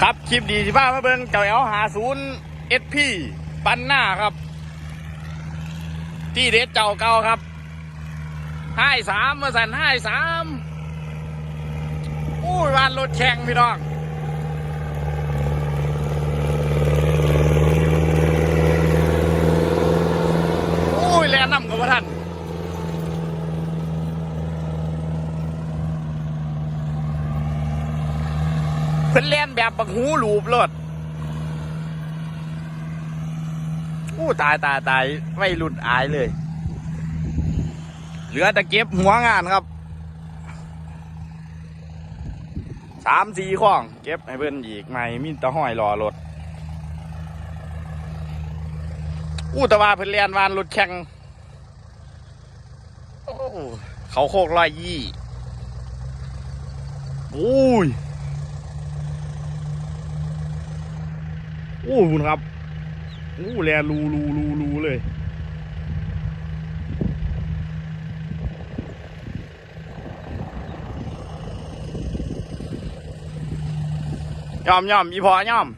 ครับคลิปดีสิบ้ามาเบิงเจ้าแอลหาศูนย์เอสพีปันหน้าครับ ที่เด็ดเจ้าเก่าครับห้าสามมาสั่นห้าสามอู้ยวานรถแข่งพี่น้องโอ้ยแลนำกับว่าท่าน เพิ่นแล่นแบบบักหูหลูบรถอู้ตายตายตายไม่หลุดอายเลย เหลือแต่เก็บหัวงานครับสามสี่ข้อง เก็บให้เพิ่นอีกไม่มีตะห้อยรอรถอู้ตะวาเพิ่นแลนวานรถแข่งเขาโคกรอยยี่อุ้ย โอ้คุณครับโอ้แลรูรูรูรูเลยย่อมย่อมอีพอย่อม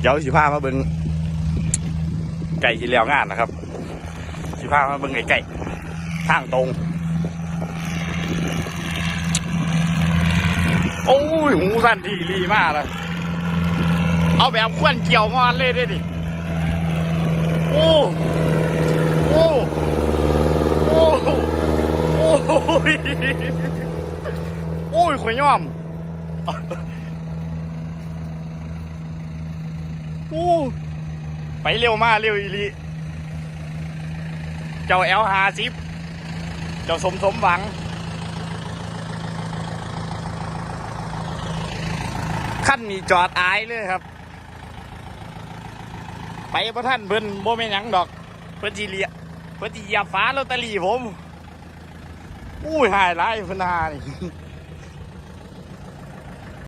เดี๋ยวสิพามาเบิงไก่ที่แล้วงานนะครับ สิพามาเบิงไก่ไก่ทางตรง โอ้ยหู สั้นทีรีมากเลย เอาแบบควนเกี่ยวงอนเลยได้ดิ โอ้โอ้โอ้โอ้ยโอ้ยข่อยย่อมโอ้ไปเร็วมากเร็วอีลีเจ้าแอลหาซิปเจ้าสมสมหวัง ขั้นมีจอดอายเลยครับ ไปพระท่านเพิ่นโบไม่นยังดอกเพิ่นจีเลียเพิ่นจีหยาฟ้าลอตเตอรี่ผม อุ้ยหายไรพนหานี่